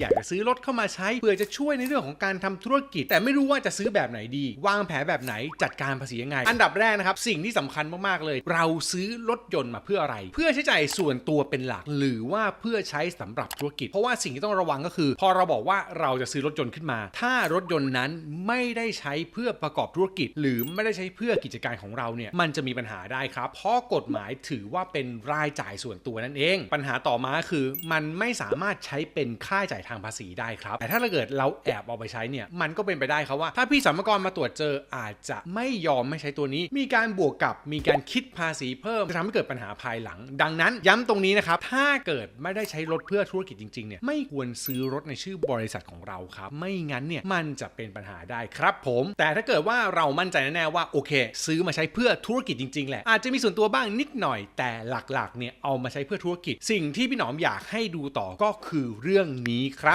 อยากจะซื้อรถเข้ามาใช้เพื่อจะช่วยในเรื่องของการทำธุรกิจ แต่ไม่รู้ว่าจะซื้อแบบไหนดี วางแผนแบบไหนจัดการภาษียังไง อันดับแรกนะครับสิ่งที่สำคัญมากๆเลย เราซื้อรถยนต์มาเพื่ออะไร เพื่อใช้จ่ายส่วนตัวเป็นหลัก หรือว่าเพื่อใช้สำหรับธุรกิจ เพราะว่าสิ่งที่ต้องระวังก็คือ พอเราบอกว่าเราจะซื้อรถยนต์ขึ้นมา ถ้ารถยนต์นั้นไม่ได้ใช้เพื่อประกอบธุรกิจ หรือไม่ได้ใช้เพื่อกิจการของเราเนี่ยมันจะมีปัญหาได้ครับ เพราะกฎหมายถือว่าเป็นรายจ่ายส่วนตัวนั่นเอง ปัญหาต่อมาคือ มันไม่สามารถใช้เป็นค่าจ่ายทางภาษีได้ครับ แต่ถ้าเกิดเราแอบเอาไปใช้เนี่ย มันก็เป็นไปได้ครับว่า ถ้าพี่สรรพากรมาตรวจเจออาจจะไม่ยอมไม่ใช้ตัวนี้ มีการบวกกับมีการคิดภาษีเพิ่มจะทำให้เกิดปัญหาภายหลัง ดังนั้นย้ำตรงนี้นะครับ ถ้าเกิดไม่ได้ใช้รถเพื่อธุรกิจจริงๆเนี่ยไม่ควรซื้อรถในชื่อบริษัทของเราครับ ไม่งั้นเนี่ยมันจะเป็นปัญหาได้ครับผม แต่ถ้าเกิดว่าเรามั่นใจแน่ๆว่าโอเค ซื้อมาใช้เพื่อธุรกิจจริงๆแหละอาจจะมีส่วนตัวบ้างนิดหน่อย แต่หลักๆเนี่ยเอามาใช้เพื่อธุรกิจ สิ่งที่พี่หนอมอยากให้ดูต่อก็คือเรื่องนี้